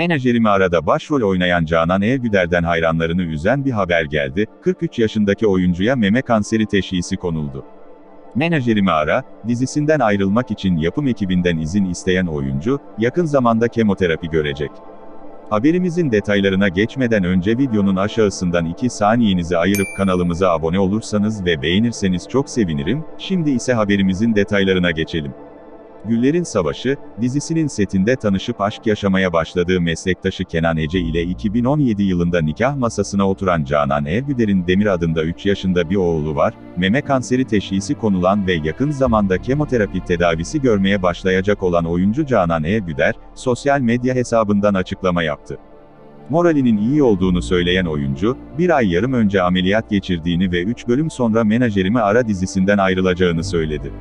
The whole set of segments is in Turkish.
Menajerimi arada başrol oynayan Canan Evgüder'den hayranlarını üzen bir haber geldi, 43 yaşındaki oyuncuya meme kanseri teşhisi konuldu. Menajerimi ara, dizisinden ayrılmak için yapım ekibinden izin isteyen oyuncu, yakın zamanda kemoterapi görecek. Haberimizin detaylarına geçmeden önce videonun aşağısından 2 saniyenizi ayırıp kanalımıza abone olursanız ve beğenirseniz çok sevinirim, şimdi ise haberimizin detaylarına geçelim. Güllerin Savaşı, dizisinin setinde tanışıp aşk yaşamaya başladığı meslektaşı Kenan Ece ile 2017 yılında nikah masasına oturan Canan Evgüder'in Demir adında 3 yaşında bir oğlu var, meme kanseri teşhisi konulan ve yakın zamanda kemoterapi tedavisi görmeye başlayacak olan oyuncu Canan Evgüder, sosyal medya hesabından açıklama yaptı. Moralinin iyi olduğunu söyleyen oyuncu, bir ay yarım önce ameliyat geçirdiğini ve 3 bölüm sonra Menajerimi Ara dizisinden ayrılacağını söyledi.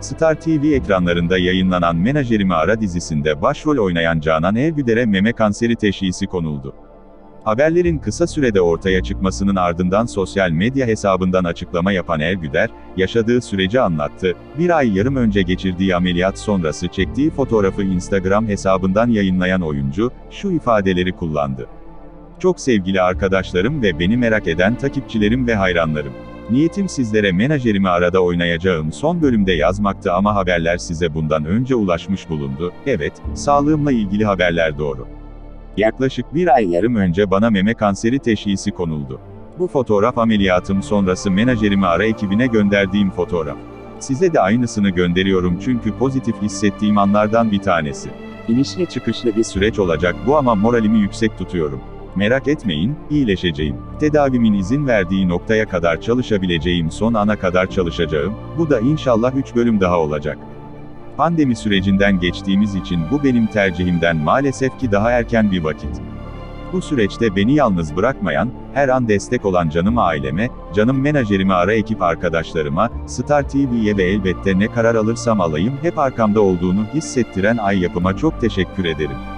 Star TV ekranlarında yayınlanan Menajerimi Ara dizisinde başrol oynayan Canan Evgüder'e meme kanseri teşhisi konuldu. Haberlerin kısa sürede ortaya çıkmasının ardından sosyal medya hesabından açıklama yapan Evgüder, yaşadığı süreci anlattı. Bir ay yarım önce geçirdiği ameliyat sonrası çektiği fotoğrafı Instagram hesabından yayınlayan oyuncu, şu ifadeleri kullandı. Çok sevgili arkadaşlarım ve beni merak eden takipçilerim ve hayranlarım. Niyetim sizlere menajerimi arada oynayacağım son bölümde yazmaktı ama haberler size bundan önce ulaşmış bulundu. Evet, sağlığımla ilgili haberler doğru. Yaklaşık bir ay yarım önce bana meme kanseri teşhisi konuldu. Bu fotoğraf ameliyatım sonrası menajerimi ara ekibine gönderdiğim fotoğraf. Size de aynısını gönderiyorum çünkü pozitif hissettiğim anlardan bir tanesi. İnişli çıkışlı bir süreç olacak bu ama moralimi yüksek tutuyorum. Merak etmeyin, iyileşeceğim. Tedavimin izin verdiği noktaya kadar çalışabileceğim son ana kadar çalışacağım, bu da inşallah 3 bölüm daha olacak. Pandemi sürecinden geçtiğimiz için bu benim tercihimden maalesef ki daha erken bir vakit. Bu süreçte beni yalnız bırakmayan, her an destek olan canım aileme, canım menajerimi ara ekip arkadaşlarıma, Star TV'ye ve elbette ne karar alırsam alayım hep arkamda olduğunu hissettiren ay yapıma çok teşekkür ederim.